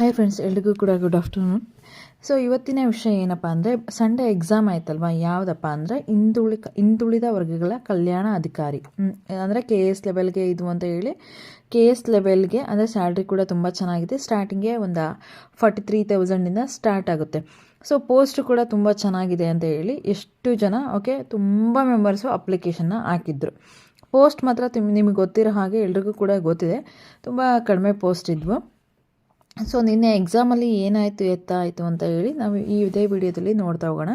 Hi friends ಎಲ್ರಿಗೂ ಕೂಡ good afternoon so ಇವತ್ತಿನ ವಿಷಯ ಏನಪ್ಪ ಅಂದರೆ ಸಂಡೇ ಎಕ್ಸಾಮ್ ಆಯ್ತಲ್ವ? ಯಾವುದಪ್ಪ ಅಂದರೆ, ಹಿಂದುಳಿ ಹಿಂದುಳಿದ ವರ್ಗಗಳ ಕಲ್ಯಾಣ ಅಧಿಕಾರಿ. ಅಂದರೆ ಕೆ ಎಸ್ ಲೆವೆಲ್ಗೆ ಇದು ಅಂತ ಹೇಳಿ ಕೆ ಎಸ್ ಲೆವೆಲ್ಗೆ ಅಂದರೆ ಸ್ಯಾಲ್ರಿ ಕೂಡ ತುಂಬ ಚೆನ್ನಾಗಿದೆ. ಸ್ಟಾರ್ಟಿಂಗೇ ಒಂದು ಫಾರ್ಟಿ ತ್ರೀ ತೌಸಂಡಿಂದ ಸ್ಟಾರ್ಟ್ ಆಗುತ್ತೆ. ಸೊ ಪೋಸ್ಟ್ ಕೂಡ ತುಂಬ ಚೆನ್ನಾಗಿದೆ ಅಂತ ಹೇಳಿ, ಎಷ್ಟು ಜನ ಓಕೆ ತುಂಬ ಮೆಂಬರ್ಸು ಅಪ್ಲಿಕೇಶನ್ನ ಹಾಕಿದ್ರು. ಪೋಸ್ಟ್ ಮಾತ್ರ ನಿಮಗೆ ಗೊತ್ತಿರೋ ಹಾಗೆ ಎಲ್ರಿಗೂ ಕೂಡ ಗೊತ್ತಿದೆ. ತುಂಬ ಕಡಿಮೆ ಪೋಸ್ಟ್ ಇದ್ವು. ಸೊ ನಿನ್ನೆ ಎಕ್ಸಾಮಲ್ಲಿ ಏನಾಯಿತು ಎತ್ತಾಯಿತು ಅಂತ ಹೇಳಿ ನಾವು ಈ ಇದೇ ವಿಡಿಯೋದಲ್ಲಿ ನೋಡ್ತಾ ಹೋಗೋಣ.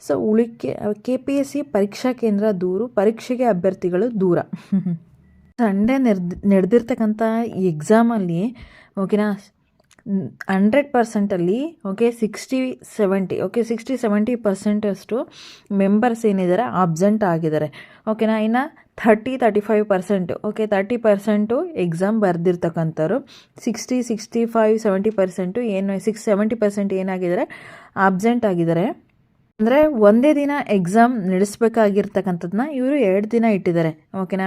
ಸೊ ಉಳಿಕೆ ಕೆ ಪಿ ಎಸ್ ಸಿ ಪರೀಕ್ಷಾ ಕೇಂದ್ರ ದೂರು, ಪರೀಕ್ಷೆಗೆ ಅಭ್ಯರ್ಥಿಗಳು ದೂರ. ಸಂಡೇ ನೆರ್ದ್, ನಡೆದಿರ್ತಕ್ಕಂಥ ಎಕ್ಸಾಮಲ್ಲಿ ಓಕೆನಾ hundred ಪರ್ಸೆಂಟಲ್ಲಿ okay sixty seventy okay sixty seventy ಪರ್ಸೆಂಟಷ್ಟು members ಏನಿದ್ದಾರೆ ಅಬ್ಸೆಂಟ್ ಆಗಿದ್ದಾರೆ ಓಕೆನಾ ಇನ್ನು thirty thirty five percent okay thirty percent exam ಬರೆದಿರ್ತಕ್ಕಂಥವ್ರು sixty sixty five seventy percent ಏನು ಸಿಕ್ಸ್ ಸೆವೆಂಟಿ ಪರ್ಸೆಂಟ್ ಏನಾಗಿದ್ದಾರೆ ಅಬ್ಸೆಂಟ್ ಆಗಿದ್ದಾರೆ ಅಂದರೆ ಒಂದೇ ದಿನ ಎಕ್ಸಾಮ್ ನಡೆಸಬೇಕಾಗಿರ್ತಕ್ಕಂಥದ್ದನ್ನ ಇವರು ಎರಡು ದಿನ ಇಟ್ಟಿದ್ದಾರೆ ಓಕೆನಾ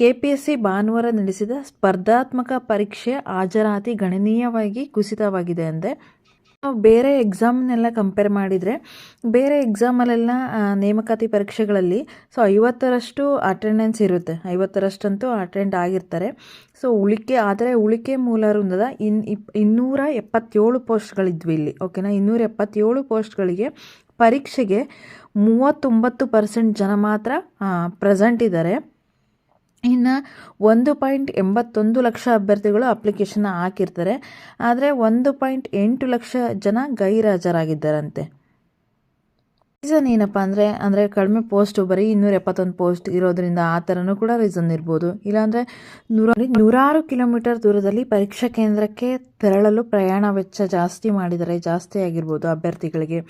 ಕೆ ಪಿ ಎಸ್ ಸಿ ಭಾನುವಾರ ನಡೆಸಿದ ಸ್ಪರ್ಧಾತ್ಮಕ ಪರೀಕ್ಷೆ ಹಾಜರಾತಿ ಗಣನೀಯವಾಗಿ ಕುಸಿತವಾಗಿದೆ ಅಂದರೆ ಬೇರೆ ಎಕ್ಸಾಮ್ನೆಲ್ಲ ಕಂಪೇರ್ ಮಾಡಿದರೆ, ಬೇರೆ ಎಕ್ಸಾಮಲ್ಲೆಲ್ಲ ನೇಮಕಾತಿ ಪರೀಕ್ಷೆಗಳಲ್ಲಿ ಸೊ ಐವತ್ತರಷ್ಟು ಅಟೆಂಡೆನ್ಸ್ ಇರುತ್ತೆ. ಐವತ್ತರಷ್ಟಂತೂ ಅಟೆಂಡ್ ಆಗಿರ್ತಾರೆ. ಸೊ ಉಳಿಕೆ, ಆದರೆ ಉಳಿಕೆ ಮೂಲ ವೃಂದದ ಇನ್ ಇಪ್, ಇನ್ನೂರ ಎಪ್ಪತ್ತೇಳು ಪೋಸ್ಟ್ಗಳಿದ್ವಿ ಇಲ್ಲಿ, ಓಕೆನಾ? ಇನ್ನೂರ ಎಪ್ಪತ್ತೇಳು ಪೋಸ್ಟ್ಗಳಿಗೆ ಪರೀಕ್ಷೆಗೆ ಮೂವತ್ತೊಂಬತ್ತು ಪರ್ಸೆಂಟ್ ಜನ ಮಾತ್ರ ಪ್ರೆಸೆಂಟ್ ಇದ್ದಾರೆ. ಇನ್ನು ಒಂದು ಪಾಯಿಂಟ್ ಎಂಬತ್ತೊಂದು ಲಕ್ಷ ಅಭ್ಯರ್ಥಿಗಳು ಅಪ್ಲಿಕೇಶನ್ ಹಾಕಿರ್ತಾರೆ. ಆದರೆ ಒಂದು ಪಾಯಿಂಟ್ ಎಂಟು ಲಕ್ಷ ಜನ ಗೈರಾಜರಾಗಿದ್ದಾರಂತೆ. ರೀಸನ್ ಏನಪ್ಪ ಅಂದರೆ ಅಂದರೆ ಕಡಿಮೆ ಪೋಸ್ಟು ಬರೀ ಇನ್ನೂರ ಎಪ್ಪತ್ತೊಂದು ಪೋಸ್ಟ್ ಇರೋದ್ರಿಂದ ಆ ಥರನೂ ಕೂಡ ರೀಸನ್ ಇರ್ಬೋದು. ಇಲ್ಲಾಂದರೆ ನೂರ ನೂರಾರು ಕಿಲೋಮೀಟರ್ ದೂರದಲ್ಲಿ ಪರೀಕ್ಷಾ ಕೇಂದ್ರಕ್ಕೆ ತೆರಳಲು ಪ್ರಯಾಣ ವೆಚ್ಚ ಜಾಸ್ತಿ ಮಾಡಿದರೆ ಜಾಸ್ತಿ ಆಗಿರ್ಬೋದು ಅಭ್ಯರ್ಥಿಗಳಿಗೆ.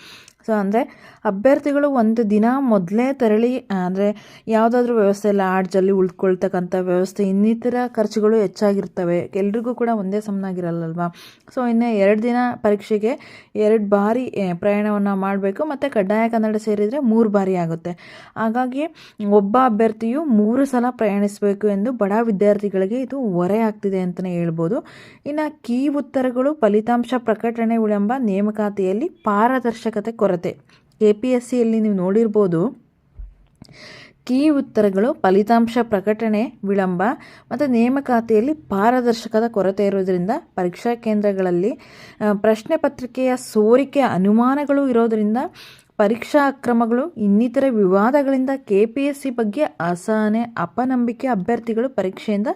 ಸೊ ಅಂದರೆ ಅಭ್ಯರ್ಥಿಗಳು ಒಂದು ದಿನ ಮೊದಲೇ ತೆರಳಿ, ಅಂದರೆ ಯಾವುದಾದ್ರೂ ವ್ಯವಸ್ಥೆ ಲಾಡ್ಜಲ್ಲಿ ಉಳ್ಕೊಳ್ತಕ್ಕಂಥ ವ್ಯವಸ್ಥೆ, ಇನ್ನಿತರ ಖರ್ಚುಗಳು ಹೆಚ್ಚಾಗಿರ್ತವೆ. ಎಲ್ರಿಗೂ ಕೂಡ ಒಂದೇ ಸಮನಾಗಿರಲ್ಲಲ್ವಾ? ಸೊ ಇನ್ನು ಎರಡು ದಿನ ಪರೀಕ್ಷೆಗೆ ಎರಡು ಬಾರಿ ಪ್ರಯಾಣವನ್ನು ಮಾಡಬೇಕು, ಮತ್ತು ಕಡ್ಡಾಯ ಕನ್ನಡ ಸೇರಿದರೆ ಮೂರು ಬಾರಿ ಆಗುತ್ತೆ. ಹಾಗಾಗಿ ಒಬ್ಬ ಅಭ್ಯರ್ಥಿಯು ಮೂರು ಸಲ ಪ್ರಯಾಣಿಸಬೇಕು ಎಂದು ಬಡ ವಿದ್ಯಾರ್ಥಿಗಳಿಗೆ ಇದು ಹೊರೆ ಆಗ್ತಿದೆ ಅಂತಲೇ ಹೇಳ್ಬೋದು. ಇನ್ನು ಕೀ ಉತ್ತರಗಳು, ಫಲಿತಾಂಶ ಪ್ರಕಟಣೆ ವಿಳಂಬ ನೇಮಕಾತಿಯಲ್ಲಿ ಪಾರದರ್ಶಕತೆ ಕೊರತೆ. ಕೆ ಪಿ ಎಸ್ ಸಿಯಲ್ಲಿ ನೀವು ನೋಡಿರ್ಬೋದು ಕೀ ಉತ್ತರಗಳು, ಫಲಿತಾಂಶ ಪ್ರಕಟಣೆ ವಿಳಂಬ ಮತ್ತು ನೇಮಕಾತಿಯಲ್ಲಿ ಪಾರದರ್ಶಕದ ಕೊರತೆ ಇರೋದರಿಂದ ಪರೀಕ್ಷಾ ಕೇಂದ್ರಗಳಲ್ಲಿ ಪ್ರಶ್ನೆ ಪತ್ರಿಕೆಯ ಸೋರಿಕೆ ಅನುಮಾನಗಳು ಇರೋದರಿಂದ ಪರೀಕ್ಷಾ ಅಕ್ರಮಗಳು, ಇನ್ನಿತರ ವಿವಾದಗಳಿಂದ ಕೆ ಪಿ ಎಸ್ ಸಿ ಬಗ್ಗೆ ಅಸಹನೆ, ಅಪನಂಬಿಕೆ ಅಭ್ಯರ್ಥಿಗಳು ಪರೀಕ್ಷೆಯಿಂದ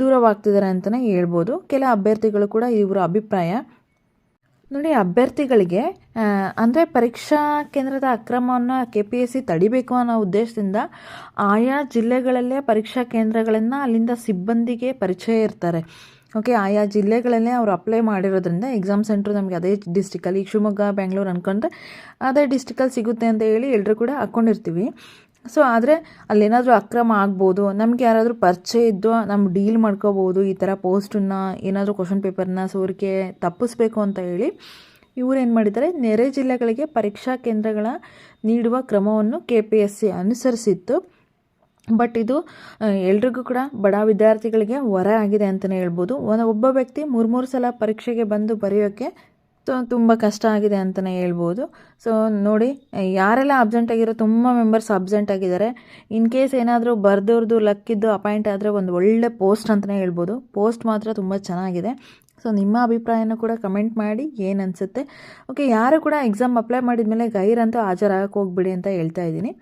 ದೂರವಾಗ್ತಿದ್ದಾರೆ ಅಂತಲೇ ಹೇಳ್ಬೋದು. ಕೆಲ ಅಭ್ಯರ್ಥಿಗಳು ಕೂಡ ಇವರ ಅಭಿಪ್ರಾಯ. ನೋಡಿ, ಅಭ್ಯರ್ಥಿಗಳಿಗೆ ಅಂದರೆ ಪರೀಕ್ಷಾ ಕೇಂದ್ರದ ಅಕ್ರಮವನ್ನು ಕೆ ಪಿ ಎಸ್ ಸಿ ತಡಿಬೇಕು ಅನ್ನೋ ಉದ್ದೇಶದಿಂದ ಆಯಾ ಜಿಲ್ಲೆಗಳಲ್ಲೇ ಪರೀಕ್ಷಾ ಕೇಂದ್ರಗಳನ್ನು ಅಲ್ಲಿಂದ ಸಿಬ್ಬಂದಿಗೆ ಪರಿಚಯ ಇರ್ತಾರೆ. ಓಕೆ ಆಯಾ ಜಿಲ್ಲೆಗಳಲ್ಲೇ ಅವರು ಅಪ್ಲೈ ಮಾಡಿರೋದ್ರಿಂದ ಎಕ್ಸಾಮ್ ಸೆಂಟ್ರ್ ನಮಗೆ ಅದೇ ಡಿಸ್ಟಿಕಲ್ಲಿ ಈಗ ಶಿವಮೊಗ್ಗ ಬೆಂಗಳೂರು ಅಂದ್ಕೊಂಡ್ರೆ ಅದೇ ಡಿಸ್ಟಿಕಲ್ಲಿ ಸಿಗುತ್ತೆ ಅಂತ ಹೇಳಿ ಎಲ್ಲರೂ ಕೂಡ ಹಾಕ್ಕೊಂಡಿರ್ತೀವಿ ಸೊ ಆದರೆ ಅಲ್ಲೇನಾದರೂ ಅಕ್ರಮ ಆಗ್ಬೋದು, ನಮ್ಗೆ ಯಾರಾದರೂ ಪರಿಚಯ ಇದ್ದು ನಮ್ಮ ಡೀಲ್ ಮಾಡ್ಕೋಬೋದು, ಈ ಥರ ಪೋಸ್ಟನ್ನ ಏನಾದರೂ ಕ್ವಶನ್ ಪೇಪರ್ನ ಸೋರಿಕೆ ತಪ್ಪಿಸ್ಬೇಕು ಅಂತ ಹೇಳಿ ಇವರು ಏನು ಮಾಡಿದ್ದಾರೆ, ನೆರೆ ಜಿಲ್ಲೆಗಳಿಗೆ ಪರೀಕ್ಷಾ ಕೇಂದ್ರಗಳ ನೀಡುವ ಕ್ರಮವನ್ನು ಕೆ ಪಿ ಎಸ್ ಸಿ ಅನುಸರಿಸಿತ್ತು. ಬಟ್ ಇದು ಎಲ್ರಿಗೂ ಕೂಡ ಬಡ ವಿದ್ಯಾರ್ಥಿಗಳಿಗೆ ವರ ಆಗಿದೆ ಅಂತಲೇ ಹೇಳ್ಬೋದು. ಒಂದು ಒಬ್ಬ ವ್ಯಕ್ತಿ ಮೂರು ಮೂರು ಸಲ ಪರೀಕ್ಷೆಗೆ ಬಂದು ಬರೆಯೋಕ್ಕೆ ತುಂಬ ಕಷ್ಟ ಆಗಿದೆ ಅಂತಲೇ ಹೇಳ್ಬೋದು. ಸೊ ನೋಡಿ, ಯಾರೆಲ್ಲ ಅಬ್ಸೆಂಟ್ ಆಗಿರೋ ತುಂಬ ಮೆಂಬರ್ಸ್ ಅಬ್ಸೆಂಟ್ ಆಗಿದ್ದಾರೆ. ಇನ್ ಕೇಸ್ ಏನಾದರೂ ಬರ್ದವ್ರದ್ದು ಲಕ್ಕಿದ್ದು ಅಪಾಯಿಂಟ್ ಆದರೆ ಒಂದು ಒಳ್ಳೆ ಪೋಸ್ಟ್ ಅಂತಲೇ ಹೇಳ್ಬೋದು. ಪೋಸ್ಟ್ ಮಾತ್ರ ತುಂಬ ಚೆನ್ನಾಗಿದೆ. ಸೊ ನಿಮ್ಮ ಅಭಿಪ್ರಾಯನ ಕೂಡ ಕಮೆಂಟ್ ಮಾಡಿ ಏನು ಅನಿಸುತ್ತೆ? ಓಕೆ ಯಾರು ಕೂಡ ಎಕ್ಸಾಮ್ ಅಪ್ಲೈ ಮಾಡಿದ ಮೇಲೆ ಗೈರಂತೂ ಹಾಜರಾಗಕ್ಕೆ ಹೋಗ್ಬಿಡಿ ಅಂತ ಹೇಳ್ತಾ ಇದ್ದೀನಿ.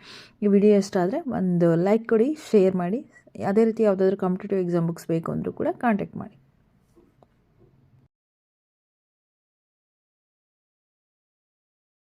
ಈ ವಿಡಿಯೋ ಇಷ್ಟ ಆದರೆ ಒಂದು ಲೈಕ್ ಕೊಡಿ ಶೇರ್ ಮಾಡಿ. ಅದೇ ರೀತಿ ಯಾವುದಾದ್ರೂ ಕಾಂಪಿಟೇಟಿವ್ ಎಕ್ಸಾಮ್ ಬುಕ್ಸ್ ಬೇಕು ಅಂದರೂ ಕೂಡ ಕಾಂಟ್ಯಾಕ್ಟ್ ಮಾಡಿ.